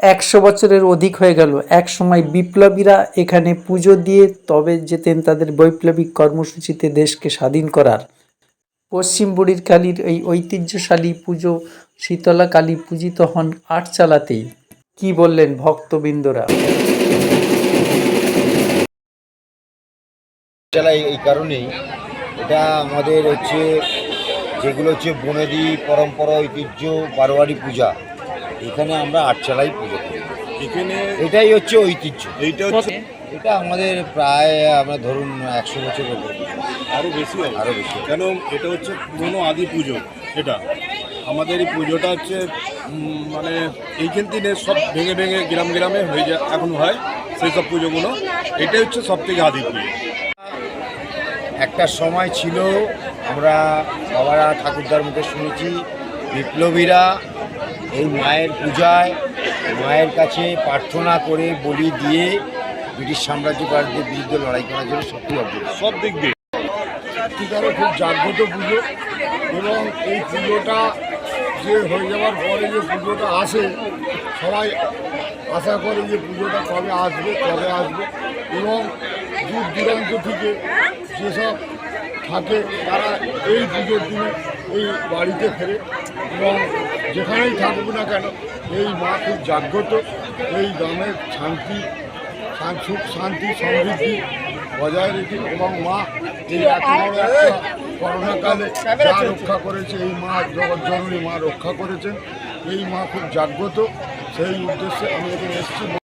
একশো বছরের অধিক হয়ে গেল। এক সময় বিপ্লবীরা এখানে পুজো দিয়ে তবে যেতেন তাদের বৈপ্লবিক কর্মসূচিতে দেশকে স্বাধীন করার। পশ্চিম বুড়ির কালীর এই ঐতিহ্যশালী পুজো শীতলা কালী পূজিত হন আট চালাতেই। কি বললেন ভক্তবৃন্দরা? এই কারণেই এটা আমাদের হচ্ছে, যেগুলো হচ্ছে বনেদি পরম্পরা, ঐতিহ্য, বারোয়ারি পূজা এখানে আমরা আটচালাই পুজো করি। এখানে এটাই হচ্ছে ঐতিহ্য। এইটা হচ্ছে এটা আমাদের প্রায় আমরা ধরুন একশো বছর হবে আরও বেশি হবে। আরও বেশি। কেন এটা হচ্ছে পুরনো আদি পুজো? এটা আমাদের এই পুজোটা হচ্ছে মানে এইখান থেকে সব ভেঙে ভেঙে গ্রাম গ্রামে হয়ে যায় এখন হয় সেই সব পুজোগুলো। এটাই হচ্ছে সব থেকে আদি পুজো। একটা সময় ছিল আমরা বাবারা ঠাকুরদার মুখে শুনেছি বিপ্লবীরা এই মায়ের পূজায় মায়ের কাছে প্রার্থনা করে বলি দিয়ে ব্রিটিশ সাম্রাজ্যবাদীদের বিরুদ্ধে লড়াই করার জন্য শক্তি অর্জন। সব দিক দিয়ে সত্যিকারে খুব জাগ্রত পুজো এবং এই পুজোটা যে হয়ে যাওয়ার পরে যে পুজোটা আসে সবাই আশা করে যে পুজোটা কবে আসবে কবে আসবে এবং দূর দূরান্ত থেকে যেসব থাকে তারা এই পুজোর দিনে এই বাড়িতে ফেরে এবং যেখানেই থাকব না কেন, এই মা খুব জাগ্রত, এই গ্রামের শান্তি, শান- সুখ, শান্তি, সমৃদ্ধি বজায় রেখে এবং মা এই করোনাকালে মা রক্ষা করেছে, এই মা জগৎজননী মা রক্ষা করেছেন, এই মা খুব জাগ্রত। সেই উদ্দেশ্যে আমি এখানে এসেছি।